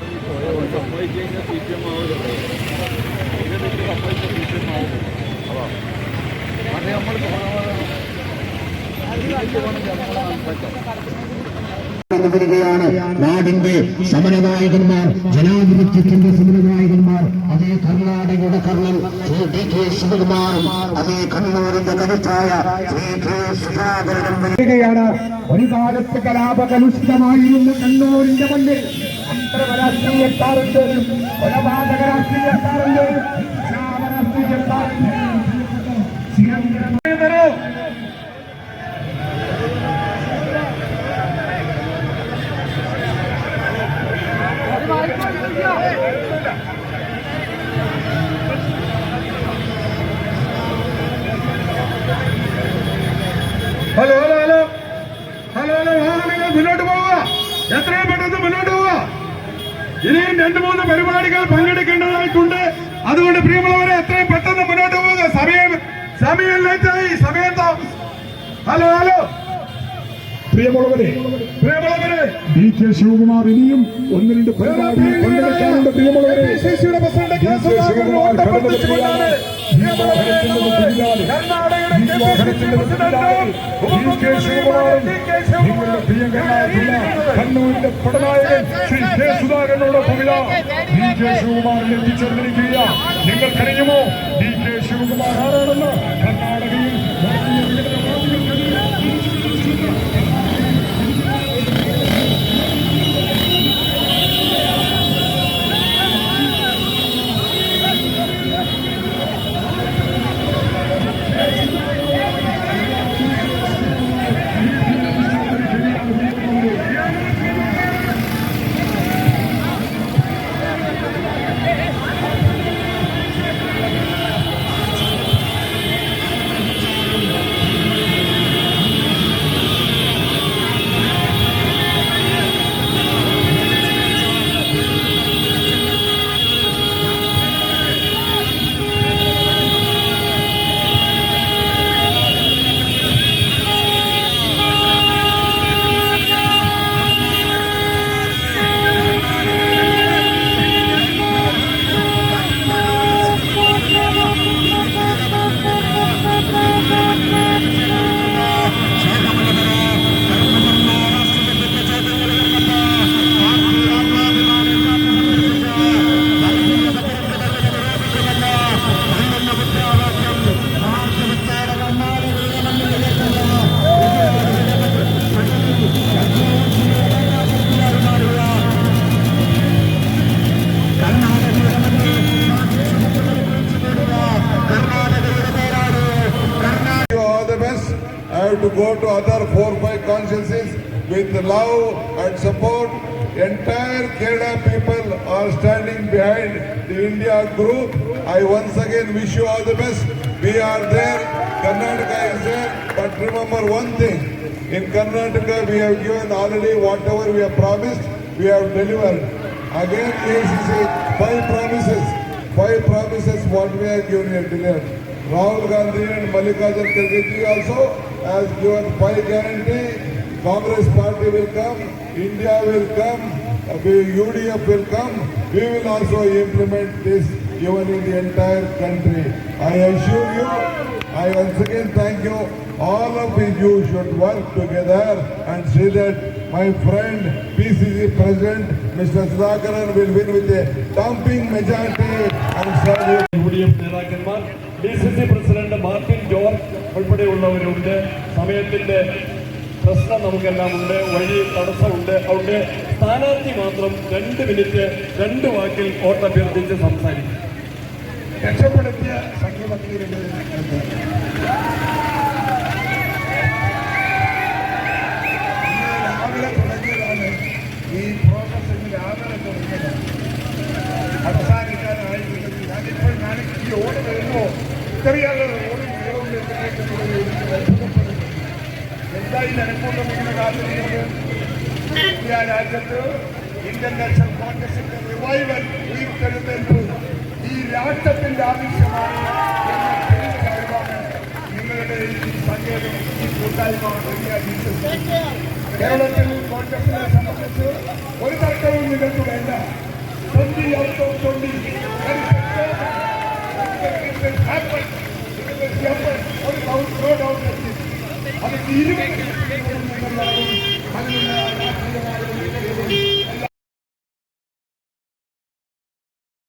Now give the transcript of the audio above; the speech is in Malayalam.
സപ്ലൈ ചെയ്യുന്ന നാടിന്റെ സമരനായകന്മാർ ജനാധിപത്യത്തിന്റെ സമരനായകന്മാർ അതേ കർണാടകയുടെ കർണൻ ശ്രീ ഡി കെ ശിവകുമാറും അതേ കണ്ണൂരിന്റെ കരുത്തായ ശ്രീ കെ സുധാകരനും. വരികയാണ്. ഒരു കാലത്ത് കലാപകലുഷിതമായിരുന്ന കണ്ണൂരിന്റെ മണ്ണിൽ. അക്രമ രാഷ്ട്രീയക്കാരുണ്ട് കൊലപാതക രാഷ്ട്രീയക്കാരുണ്ട് തരൂ hello hello. Hello hello hello വാഹനങ്ങൾ മുന്നോട്ട് പോവുക. എത്രയും ഇനിയും രണ്ടു മൂന്ന് പരിപാടികൾ പങ്കെടുക്കേണ്ടതായിട്ടുണ്ട്. അതുകൊണ്ട് പ്രിയമുള്ളവരെ എത്രയും പെട്ടെന്ന് മുന്നോട്ട് പോകുക സമയം സമയം ലേറ്റായി സമയം ഹലോ ഹലോ പ്രിയമുള്ളവരെ പ്രിയമുള്ളവരെ. ഡി കെ ശിവകുമാർ ഇനിയും ഒന്ന് രണ്ട് പരിപാടിയിൽ പങ്കെടുക്കാനുണ്ട് പ്രിയമുള്ളവരെ കണ്ണൂരിന്റെ പടനായകൻ ശ്രീ കെ. സുധാകരനോടൊപ്പം ഇതാ ഡി കെ. ശിവകുമാറിൽ എത്തിച്ചേർന്നിരിക്കുക നിങ്ങൾക്കറിയുമോ ഡി കെ. ശിവകുമാർ ആരാണെന്ന് കർണാടകയിൽ have to go to other four, five consciences with love and support. Entire Kerala people are standing behind the India group. I once again wish you all the best. We are there, Karnataka is there, but remember one thing. In Karnataka, we have given already whatever we have promised, we have delivered. Again, ACC, five promises, five promises what we have given, we delivered. Rahul Gandhi and Mallikarjun Kharge also has given five guarantee. Congress party will come, India will come, uh, UDF will come. We will also implement this even in the entire country. I assure you, I once again thank you. All of you should work together and see that my friend PCC President Mr. Sudhakaran will win with a dumping majority and serve. U D C C president Martin George ഉൾപ്പെടെയുള്ളവരുണ്ട്. സമയത്തിന്റെ പ്രശ്നം നമുക്കെല്ലാം ഉണ്ട്. വഴി തടസ്സമുണ്ട്. അതുകൊണ്ട് സ്ഥാനാർത്ഥി മാത്രം രണ്ട് മിനിറ്റ് രണ്ട് വാക്കിൽ വോട്ടഭ്യർത്ഥിച്ച് സംസാരിക്കും. ഈ നിലമ്പൂരിൽ നിൽക്കുന്ന കാത്തിരിക്കുന്നത് ഇന്ത്യ രാജ്യത്ത് ഇന്ത്യൻ നാഷണൽ കോൺഗ്രസിന്റെ റിവൈവൽ ഈ തെരഞ്ഞെടുപ്പ് ഈ രാഷ്ട്രത്തിന്റെ ആവശ്യമാണ് നിങ്ങളുടെ ഈ സങ്കേതം ഈ കൂട്ടായ്മ കേരളത്തിൽ കോൺഗ്രസിനെ സംബന്ധിച്ച് ഒരു തർക്കവും നിങ്ങൾക്ക് വേണ്ട ട്വന്റി ഔട്ട് ഓഫ് ട്വന്റി ഒരു അത് തിരുവനന്തപുരം